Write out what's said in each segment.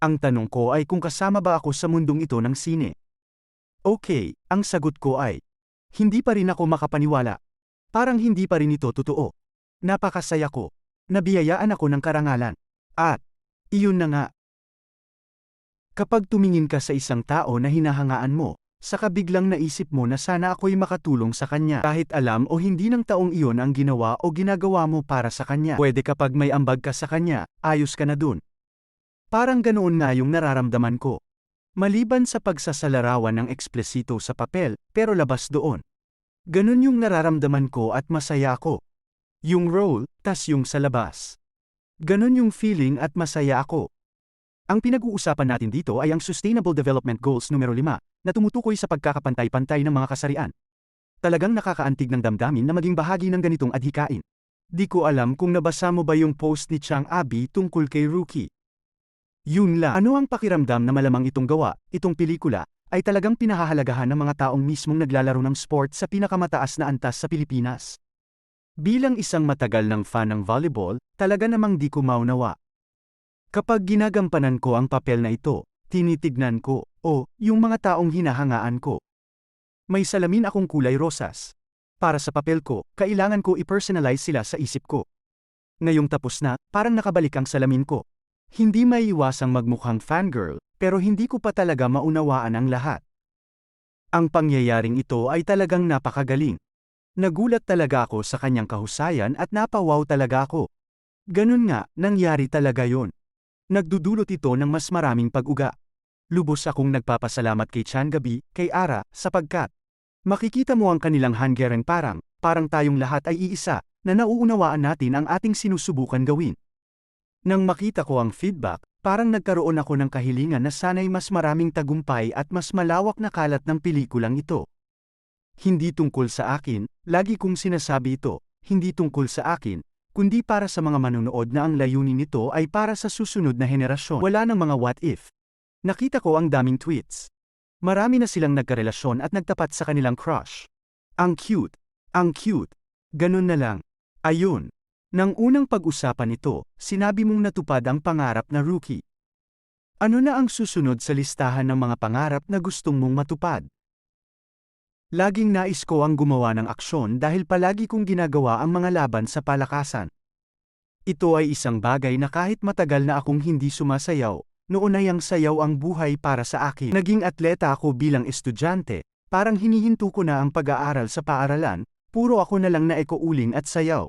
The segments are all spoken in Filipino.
Ang tanong ko ay kung kasama ba ako sa mundong ito ng sine. Okay, ang sagot ko ay, hindi pa rin ako makapaniwala. Parang hindi pa rin ito totoo. Napakasaya ko. Nabiyayaan ako ng karangalan. At, iyon na nga. Kapag tumingin ka sa isang tao na hinahangaan mo, saka biglang naisip mo na sana ako'y makatulong sa kanya kahit alam o hindi ng taong iyon ang ginawa o ginagawa mo para sa kanya. Pwede kapag may ambag ka sa kanya, ayos ka na dun. Parang ganoon nga yung nararamdaman ko. Maliban sa pagsasalarawan ng eksplesito sa papel, pero labas doon. Ganun yung nararamdaman ko at masaya ako. Yung role, tas yung sa labas. Ganun yung feeling at masaya ako. Ang pinag-uusapan natin dito ay ang Sustainable Development Goals numero 5, na tumutukoy sa pagkakapantay-pantay ng mga kasarian. Talagang nakakaantig ng damdamin na maging bahagi ng ganitong adhikain. Di ko alam kung nabasa mo ba yung post ni Chang Abi tungkol kay Rookie. Yun lang. Ano ang pakiramdam na malamang itong gawa, itong pelikula, ay talagang pinahahalagahan ng mga taong mismong naglalaro ng sport sa pinakamataas na antas sa Pilipinas. Bilang isang matagal ng fan ng volleyball, talaga namang di ko maunawa. Kapag ginagampanan ko ang papel na ito, tinitignan ko, o, yung mga taong hinahangaan ko. May salamin akong kulay rosas. Para sa papel ko, kailangan ko i-personalize sila sa isip ko. Ngayong tapos na, parang nakabalik ang salamin ko. Hindi maiiwasang magmukhang fangirl, pero hindi ko pa talaga maunawaan ang lahat. Ang pangyayaring ito ay talagang napakagaling. Nagulat talaga ako sa kanyang kahusayan at napawaw talaga ako. Ganun nga, nangyari talaga yon. Nagdudulot ito ng mas maraming pag-uga. Lubos akong nagpapasalamat kay Chan Gabi, kay Ara, sapagkat makikita mo ang kanilang hanggereng parang, parang tayong lahat ay iisa, na nauunawaan natin ang ating sinusubukan gawin. Nang makita ko ang feedback, parang nagkaroon ako ng kahilingan na sana'y mas maraming tagumpay at mas malawak na kalat ng pelikulang ito. Hindi tungkol sa akin, lagi kong sinasabi ito, hindi tungkol sa akin, kundi para sa mga manonood na ang layunin nito ay para sa susunod na henerasyon. Wala ng mga what if. Nakita ko ang daming tweets. Marami na silang nagkarelasyon at nagtapat sa kanilang crush. Ang cute. Ang cute. Ganun na lang. Ayun. Nang unang pag-usapan ito, sinabi mong natupad ang pangarap na rookie. Ano na ang susunod sa listahan ng mga pangarap na gustong mong matupad? Laging nais ko ang gumawa ng aksyon dahil palagi kong ginagawa ang mga laban sa palakasan. Ito ay isang bagay na kahit matagal na akong hindi sumasayaw, noon ay ang sayaw ang buhay para sa akin. Naging atleta ako bilang estudyante, parang hinihinto ko na ang pag-aaral sa paaralan, puro ako na lang na ekouling at sayaw.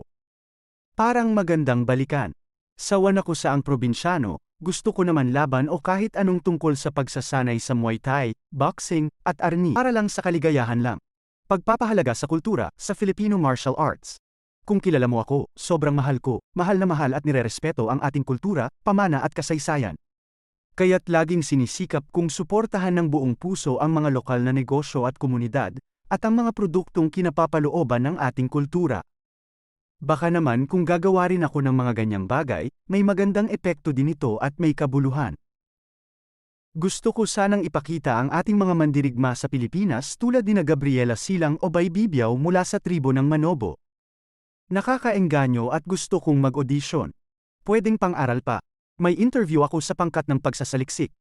Parang magandang balikan. Sawan ako sa ang probinsyano, gusto ko naman laban o kahit anong tungkol sa pagsasanay sa Muay Thai, boxing, at arni para lang sa kaligayahan lang. Pagpapahalaga sa kultura, sa Filipino martial arts. Kung kilala mo ako, sobrang mahal ko, mahal na mahal at nirerespeto ang ating kultura, pamana at kasaysayan. Kaya't laging sinisikap kong suportahan ng buong puso ang mga lokal na negosyo at komunidad, at ang mga produktong kinapapalooban ng ating kultura. Baka naman kung gagawa rin ako ng mga ganyang bagay, may magandang epekto din ito at may kabuluhan. Gusto ko sanang ipakita ang ating mga mandirigma sa Pilipinas tulad ni na Gabriela Silang o Bay Bibiyaw mula sa tribo ng Manobo. Nakakaengganyo at gusto kong mag-audition. Pwedeng pang-aral pa. May interview ako sa pangkat ng pagsasaliksik.